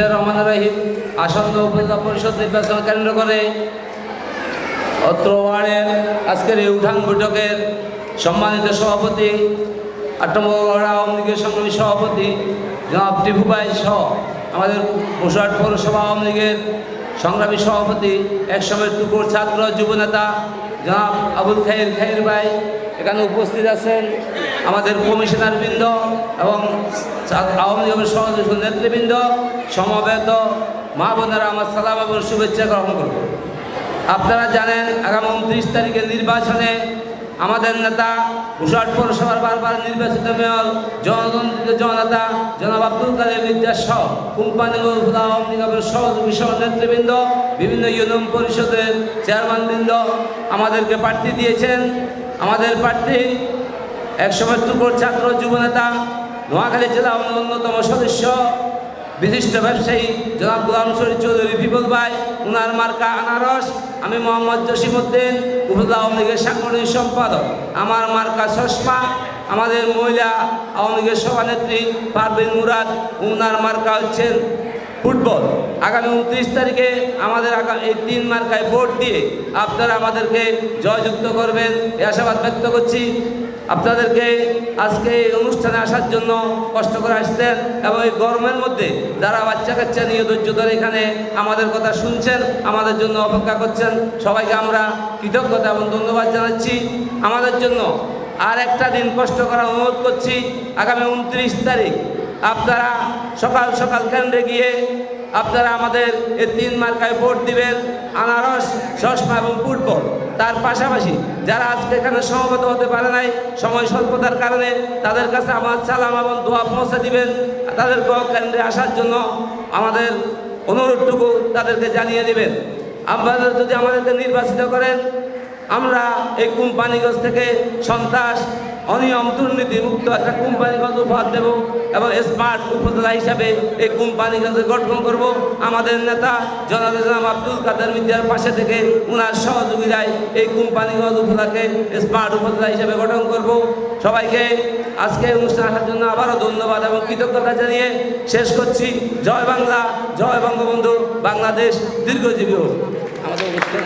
বিসমুল্লাহ রহমান রাহিম। আসন্ন উপজেলা পরিষদ নির্বাচন কেন্দ্র করে অত্র ওয়ার্ডের আজকের এই উঠান বৈঠকের সম্মানিত সভাপতি আট আওয়ামী লীগের সংগ্রামী সভাপতি জনাব টিপু ভাই সহ আমাদের বসুরহাট পৌরসভা আওয়ামী লীগের সংগ্রামী সভাপতি, একসময় টুকুর ছাত্র, যুবনেতা জনাব আবুল খাইর খাইর ভাই, এখানে উপস্থিত আছেন আমাদের কমিশনার বৃন্দ এবং আওয়ামী লীগের সহযোগী নেতৃবৃন্দ, সমবেত মা বোনেরা আমার সালাম এবং শুভেচ্ছা গ্রহণ করব আপনারা জানেন আগামী উনত্রিশ তারিখের নির্বাচনে আমাদের নেতা উষাট পৌরসভার বারবার নির্বাচিত মেয়র জননেতা জনাব আব্দুল কাদের মির্জা সহ কোম্পানি আওয়ামী লীগের সহযোগী সহ নেতৃবৃন্দ, বিভিন্ন ইউনিয়ন পরিষদের চেয়ারম্যানবৃন্দ আমাদেরকে প্রার্থী দিয়েছেন। আমাদের প্রার্থী একসময় তুকর ছাত্র যুবনেতা নোয়াখালী জেলা অন্যতম সদস্য বিশিষ্ট ব্যবসায়ী জনাব গুলাম শরীফ চৌধুরী বিপুল ভাই, উনার মার্কা আনারস, আমি মোহাম্মদ জসিমুদ্দিন উপজেলা আওয়ামী লীগের সাংগঠনিক সম্পাদক। আমার মার্কা চশমা, আমাদের মহিলা আওয়ামী লীগের সভানেত্রী পারভিন মুরাদ, উনার মার্কা হচ্ছেন ফুটবল। আগামী উনত্রিশ তারিখে আমাদের এই তিন মার্কায় ভোট দিয়ে আপনারা আমাদেরকে জয়যুক্ত করবেন। এই আশাবাদ ব্যক্ত করছি। আপনাদেরকে আজকে এই অনুষ্ঠানে আসার জন্য কষ্ট করে আসছেন এবং এই গরমের মধ্যে যারা বাচ্চা কাচ্চা নিয়ে ধৈর্য ধরে এখানে আমাদের কথা শুনছেন, আমাদের জন্য অপেক্ষা করছেন, সবাইকে আমরা কৃতজ্ঞতা এবং ধন্যবাদ জানাচ্ছি। আমাদের জন্য আর একটা দিন কষ্ট করা অনুরোধ করছি। আগামী উনত্রিশ তারিখ আপনারা সকাল সকাল কেন্দ্রে গিয়ে আপনারা আমাদের এই তিন মার্কায় ভোট দিবেন, আনারস, চশমা এবং ফুটবল। তার পাশাপাশি যারা আজকে এখানে সমবেত হতে পারে নাই, সময় স্বল্পতার কারণে তাদের কাছে আমার সালাম এবং দোয়া পৌঁছে দিবেন। তাদেরকেও কেন্দ্রে আসার জন্য আমাদের অনুরোধটুকু তাদেরকে জানিয়ে দেবেন। আপনাদের যদি আমাদেরকে নির্বাচিত করেন আমরা এই কোম্পানিগঞ্জ থেকে সন্ত্রাস, অনিয়ম, দুর্নীতি মুক্ত একটা কোম্পানিগঞ্জ উপহার দেব এবং স্মার্ট উপজেলা হিসাবে এই কোম্পানিগঞ্জে গঠন করব। আমাদের নেতা জনাব আব্দুল কাদের মিডিয়ার পাশে থেকে উনার সহযোগিতায় এই কোম্পানিগঞ্জ উপজেলাকে স্মার্ট উপজেলা হিসাবে গঠন করব। সবাইকে আজকে অনুষ্ঠান আসার জন্য আবারও ধন্যবাদ এবং কৃতজ্ঞতা জানিয়ে শেষ করছি। জয় বাংলা, জয় বঙ্গবন্ধু, বাংলাদেশ, দীর্ঘজীবী হোক। আমাদের অনুষ্ঠান